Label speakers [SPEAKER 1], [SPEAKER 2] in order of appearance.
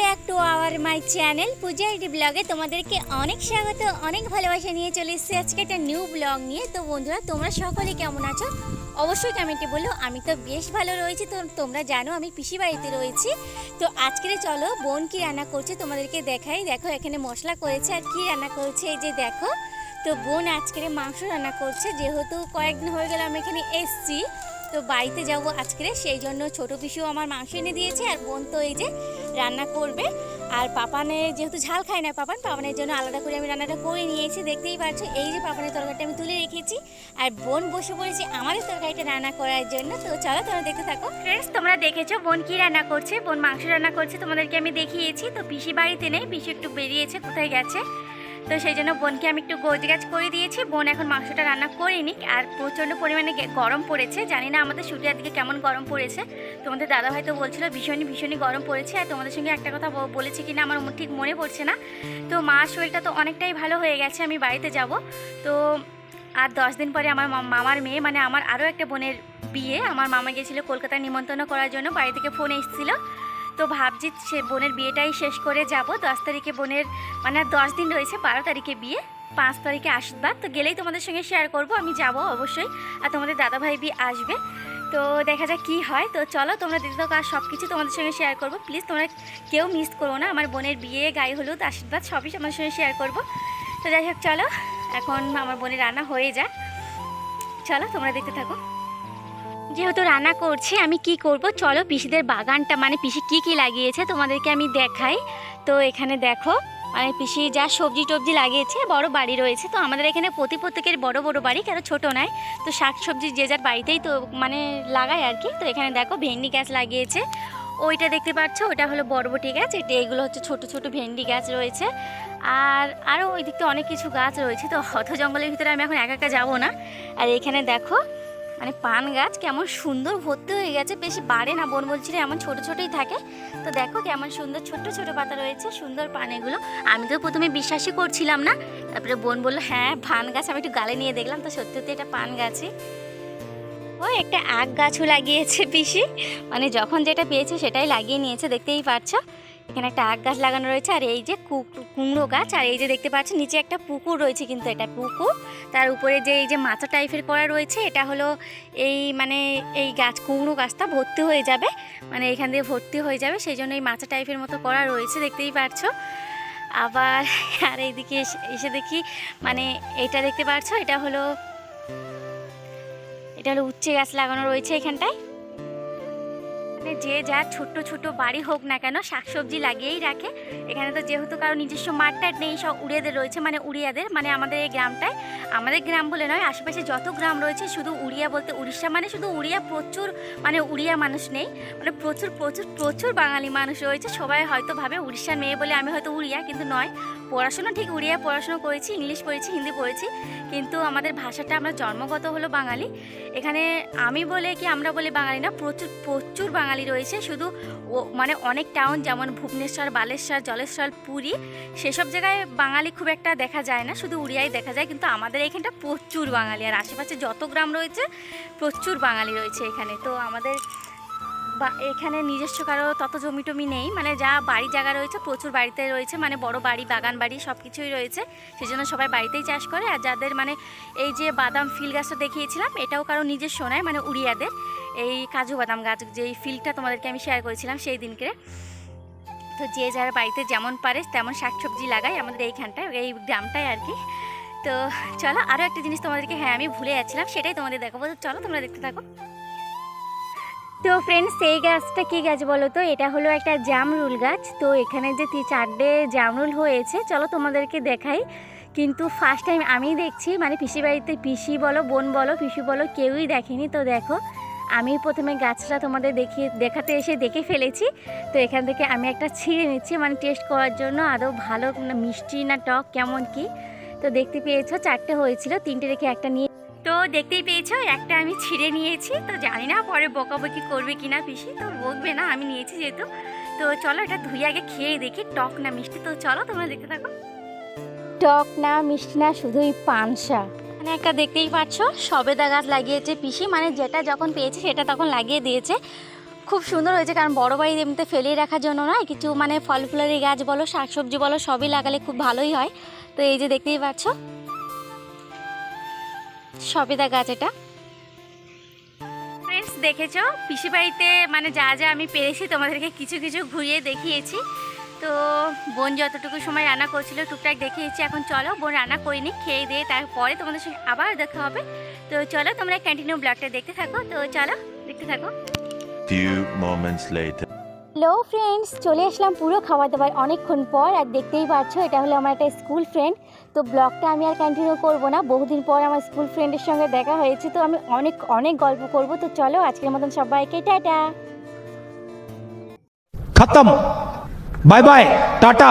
[SPEAKER 1] Back to our my channel. Puja এটি ব্লগে তোমাদেরকে অনেক স্বাগত, অনেক ভালোবাসা নিয়ে চলে এসেছি। আজকে একটা নিউ ব্লগ নিয়ে। তো বন্ধুরা, তোমরা সকলে কেমন আছো? অবশ্যই কমেন্টে বলো। আমি তো বেশ ভালো রয়েছি। তো তোমরা জানো আমি পিসি বাড়িতে রয়েছি। তো আজকের চলো, বোন কি রান্না করছে তোমাদেরকে দেখাই। দেখো, এখানে মশলা করেছে আর কি রান্না করছে। এই যে দেখো, তো বোন আজকের মাংস রান্না করছে। যেহেতু কয়েকদিন হয়ে গেল আমি এখানে এসছি। তো বাড়িতে যাব আজকে, সেই জন্য ছোট পিসিও আমার মাংস এনে দিয়েছে আর বোন তো এই যে রান্না করবে। আর পাপানে যেহেতু ঝাল খায় না পাপান, পাপানের জন্য আলাদা করে আমি রান্নাটা করে নিয়েছি। দেখতেই পাচ্ছ, এই যে পাপানের তরকারিটা আমি তুলে রেখেছি। আর বোন বসে পড়েছি আমাদের তরকারিটা রান্না করার জন্য। তো চলো তোমরা দেখতে থাকো। ফ্রেন্ডস তোমরা দেখেছ বোন কি রান্না করছে? বোন মাংস রান্না করছে, তোমাদেরকে আমি দেখিয়েছি। তো পিসি বাড়িতে নেই, পিসি একটু বেরিয়েছে, কোথায় গেছে? তো সেই জন্য বোনকে আমি একটু গাছ করে দিয়েছি। বোন এখন মাংসটা রান্না করে নিক। আর প্রচণ্ড পরিমাণে গরম পড়েছে। জানি না আমাদের শুটিয়ার দিকে কেমন গরম পড়েছে। তোমাদের দাদা হয়তো বলছিল ভীষণই ভীষণই গরম পড়েছে। আর তোমাদের সঙ্গে একটা কথা বলেছি কিনা আমার ম- ঠিক মনে পড়ছে না। তো মার শরীরটা তো অনেকটাই ভালো হয়ে গেছে। আমি বাড়িতে যাব। তো আর দশ দিন পরে আমার মামার মেয়ে মানে আমার আরও একটা বোনের বিয়ে। আমার মামা গেছিল কলকাতায় নিমন্ত্রণ করার জন্য। বাড়ি থেকে ফোন এসেছিল। তো ভাবছি সে বোনের বিয়েটাই শেষ করে যাব। দশ তারিখে বোনের মানে দশ দিন রয়েছে, বারো তারিখে বিয়ে, পাঁচ তারিখে আশীর্বাদ। তো গেলেই তোমাদের সঙ্গে শেয়ার করব, আমি যাব অবশ্যই, আর তোমাদের দাদাভাই বি আসবে। তো দেখা যাক কী হয়। তো চলো, তোমরা দেখতে থাকো আর সব কিছু তোমাদের সঙ্গে শেয়ার করব। প্লিজ তোমরা কেউ মিস করো না, আমার বোনের বিয়ে, গায়ে হলুদ, আশীর্বাদ, সবই তোমাদের সঙ্গে শেয়ার করব। তো যাই হোক, চলো, এখন আমার বোনের রান্না হয়ে যাক। চলো, তোমরা দেখতে থাকো। যেহেতু রান্না করছি, আমি কি করব? চলো পিসিদের বাগানটা মানে পিসি কি কি লাগিয়েছে তোমাদেরকে আমি দেখাই। তো এখানে দেখো মানে পিসি যা সবজি টবজি লাগিয়েছে, বড় বাড়ি রয়েছে। তো আমাদের এখানে প্রতি প্রত্যেকের বড় বড় বাড়ি, কেন ছোট নয়। তো শাক সবজি যে যার বাড়িতেই তো মানে লাগায় আর কি। তো এখানে দেখো ভেন্ডি গাছ লাগিয়েছে। ওইটা দেখতে পাচ্ছ, ওটা হলো বরবটি গাছ। এটা, এগুলো হচ্ছে ছোট ছোট ভেন্ডি গাছ রয়েছে। আর আরও ওই দিকটা অনেক কিছু গাছ রয়েছে। তো হত জঙ্গলের ভিতরে আমি এখন একা একা যাব না। আর এখানে দেখো মানে পান গাছ কেমন সুন্দর ভর্তি হয়ে গেছে, বেশি বাড়ে না, বোন বলছিল, এমন ছোট ছোটই থাকে। তো দেখো কেমন সুন্দর ছোট ছোট পাতা রয়েছে, সুন্দর পান এগুলো। আমি তো প্রথমে বিশ্বাসই করছিলাম না। তারপরে বোন বলল হ্যাঁ পান গাছ, আমি একটু গালে নিয়ে দেখলাম, তো সত্যি সত্যি এটা পান গাছই। ও একটা আখ গাছও লাগিয়েছে পিসি। মানে যখন যেটা পেয়েছে সেটাই লাগিয়ে নিয়েছে, দেখতেই পাচ্ছ। এখানে একটা আখ গাছ লাগানো রয়েছে, আর এই যে কুমড়ো গাছ, আর এই যে দেখতে পাচ্ছ নিচে একটা পুকুর রয়েছে কিন্তু এটা পুকুর তার উপরে যে এই যে মাচা টাইপের করা রয়েছে, এটা হলো এই মানে এই গাছ, কুমড়ো গাছটা ভর্তি হয়ে যাবে। মানে এখান দিয়ে ভর্তি হয়ে যাবে, সেই জন্য এই মাচা টাইপের মতো করা রয়েছে, দেখতেই পাচ্ছ আবার, আর এইদিকে এসে- এসে দেখি মানে এটা দেখতে পাচ্ছ এটা হলো এটা হলো উচ্ছে গাছ লাগানো রয়েছে এখানটায়। মানে যে যা ছোট্ট ছোট বাড়ি হোক না কেন শাকসবজি লাগিয়েই রাখে। এখানে তো যেহেতু কারও নিজস্ব মাঠ টাট নেই, সব উড়িয়াদের রয়েছে মানে উড়িয়াদের মানে আমাদের এই গ্রামটায়। আমাদের গ্রাম বলে নয়, আশেপাশে যত গ্রাম রয়েছে, শুধু উড়িয়া বলতে উড়িষ্যা মানে শুধু উড়িয়া প্রচুর মানে উড়িয়া মানুষ নেই। মানে প্রচুর প্রচুর প্রচুর বাঙালি মানুষ রয়েছে। সবাই হয়তো ভাবে উড়িষ্যার মেয়ে বলে আমি হয়তো উড়িয়া, কিন্তু নয়। পড়াশোনা ঠিক উড়িয়া, পড়াশোনা করেছি, ইংলিশ পড়েছি, হিন্দি পড়েছি, কিন্তু আমাদের ভাষাটা আমরা জন্মগত হলো বাঙালি। এখানে আমি বলে কি আমরা বলে বাঙালি না, প্রচুর প্রচুর বাঙালি রয়েছে, শুধু ও মানে অনেক টাউন যেমন ভুবনেশ্বর, বালেশ্বর, জলেশ্বর, পুরী, সেসব জায়গায় বাঙালি খুব একটা দেখা যায় না, শুধু উড়িয়াই দেখা যায়, কিন্তু আমাদের এখানটা প্রচুর বাঙালি। আর আশেপাশে যত গ্রাম রয়েছে, প্রচুর বাঙালি রয়েছে এখানে। তো আমাদের বা এখানে নিজস্ব কারও তত জমি টমি নেই। মানে যা বাড়ি জায়গা রয়েছে, প্রচুর বাড়িতে রয়েছে। মানে বড় বাড়ি, বাগান বাড়ি সব কিছুই রয়েছে। সেই জন্য সবাই বাড়িতেই চাষ করে। আর যাদের মানে এই যে বাদাম ফিল গাছটা দেখিয়েছিলাম, এটাও কারও নিজস্ব নয় মানে উড়িয়াদের। এই কাজু বাদাম গাছ, যেই ফিলটা তোমাদেরকে আমি শেয়ার করেছিলাম সেই দিনকে তো যে যার বাড়িতে যেমন পারে, তেমন শাকসবজি লাগায় আমাদের এইখানটায়, এই গ্রামটায় আর কি। তো চলো আরও একটা জিনিস তোমাদেরকে হ্যাঁ আমি ভুলে যাচ্ছিলাম, সেটাই তোমাদের দেখাবো। চলো তোমরা দেখতে থাকো। তো ফ্রেন্ডস এই গাছটা কী গাছ বলো তো? এটা হলো একটা জামরুল গাছ। তো এখানে যে চারটে জামরুল হয়েছে, চলো তোমাদেরকে দেখাই। কিন্তু ফার্স্ট টাইম আমি দেখছি মানে পিসি বাড়িতে পিসি বলো, বোন বলো, পিসি বলো, কেউই দেখেনি। তো দেখো, আমি প্রথমে গাছটা তোমাদের দেখিয়ে দেখাতে এসে দেখে ফেলেছি। তো এখান থেকে আমি একটা ছিঁড়ে নিচ্ছি মানে টেস্ট করার জন্য। আদৌ ভালো মিষ্টি না টক কেমন কি? তো দেখতে পেয়েছ, চারটে হয়েছিল, তিনটে রেখে একটা নিয়ে দেখতেই পেয়েছ একটা আমি ছিঁড়ে নিয়েছি। তো জানি না পরে বকাবকি করবে কিনা পিসি তো বকবে না আমি নিয়েছি যেহেতু। তো চলো এটা ধুই আগে খেয়ে দেখি টক না মিষ্টি। তো চলো তোমরা দেখতে থাকো। টক না মিষ্টি না শুধুই পানসা মানে একটা দেখতেই পাচ্ছ সবেদা গাছ লাগিয়েছে পিসি মানে যেটা যখন পেয়েছে সেটা তখন লাগিয়ে দিয়েছে। খুব সুন্দর হয়েছে কারণ বড় বাড়ি এমনিতে ফেলিয়ে রাখার জন্য নয় কিছু মানে ফল ফুলের গাছ বলো শাকসবজি বলো সবই লাগালে খুব ভালোই হয়। তো এই যে দেখতেই পাচ্ছ সবেদা গাছ এটা। ফ্রেন্ডস দেখেছ? পিসি বাড়িতে মানে যা যা আমি পেরেছি তোমাদেরকে কিছু কিছু ঘুরিয়ে দেখিয়েছি। তো বোন যতটুকু সময় রান্না করছিল টুকটাক দেখিয়েছি। এখন চলো বোন রান্না করিনি খেয়ে দিয়ে তারপরে তোমাদের সঙ্গে আবার দেখা হবে। তো চলো তোমরা কন্টিনিউ ব্লগটা দেখতে থাকো। তো চলো দেখতে থাকো।
[SPEAKER 2] Few moments later.
[SPEAKER 1] Hello friends চলে আসলাম পুরো খাওয়া দাবার অনেকক্ষণ পর আর দেখতেই পাচ্ছ, এটা হলো আমার একটা স্কুল ফ্রেন্ড তো ব্লগটা আমি আর কন্টিনিউ করব না। বহুদিন পর আমার স্কুল ফ্রেন্ডের সঙ্গে দেখা হয়েছে, তো আমি অনেক অনেক গল্প করব। তো চলো, আজকের মতন সবাইকে টাটা।
[SPEAKER 3] খতম। Bye bye tata.